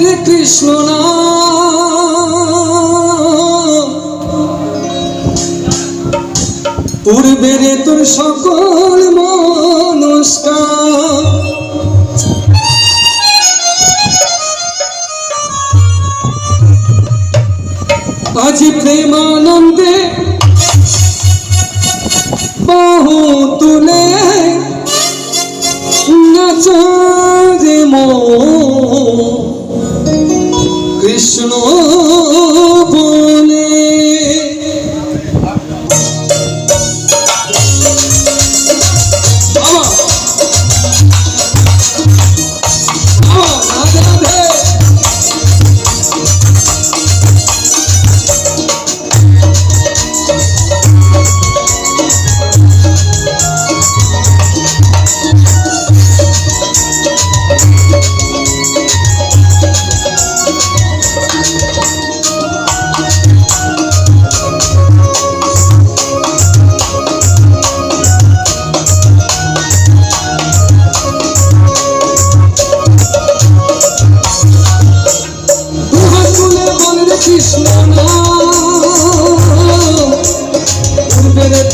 রে কৃষ্ণ পূর্বে রে তোর সকল মনস্কার। আজ প্রেমানন্দে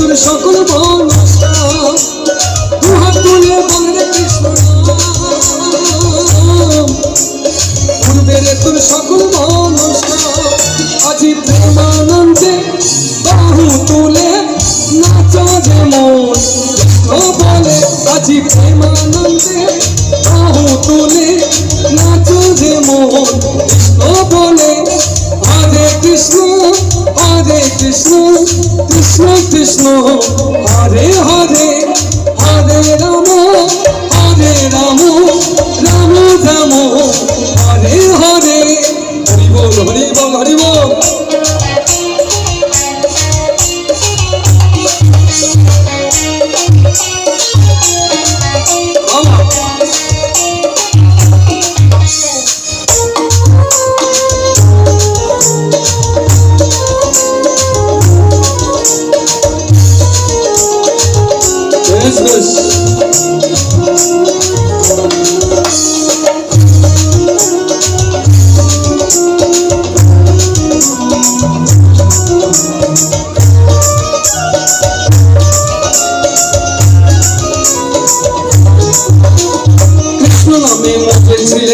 তোর সকল বনস্কার দুহাত তুলে বল কৃষ্ণ পূর্বে রে তোর সকল বনস্কার আজি তুলে নাচ যে মন কৃষ্ণ বলে তুলে নাচ যে মন কৃষ্ণ বলে কৃষ্ণ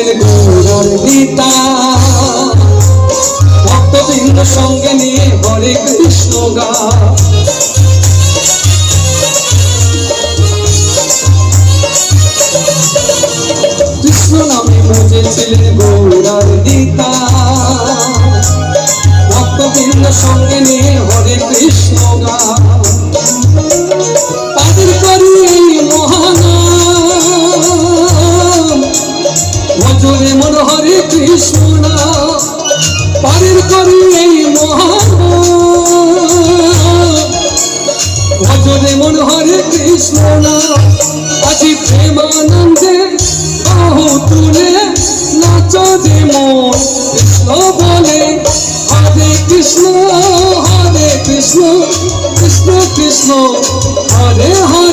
পিতা ভক্তবৃন্দ সঙ্গে নিয়ে হরে কৃষ্ণ গা। কৃষ্ণ নামে মধ্যে ছিলেন গৌরার দিতা ভক্তবৃন্দ সঙ্গে নিয়ে হরে কৃষ্ণ গা। ভজরে মন হরে কৃষ্ণ পারের করি এই ভজরে মন। হরে কৃষ্ণ আজি প্রেমানন্দে বাহু তুলে নাচ যে মন। বলে, হরে কৃষ্ণ হরে কৃষ্ণ কৃষ্ণ কৃষ্ণ, হরে হরে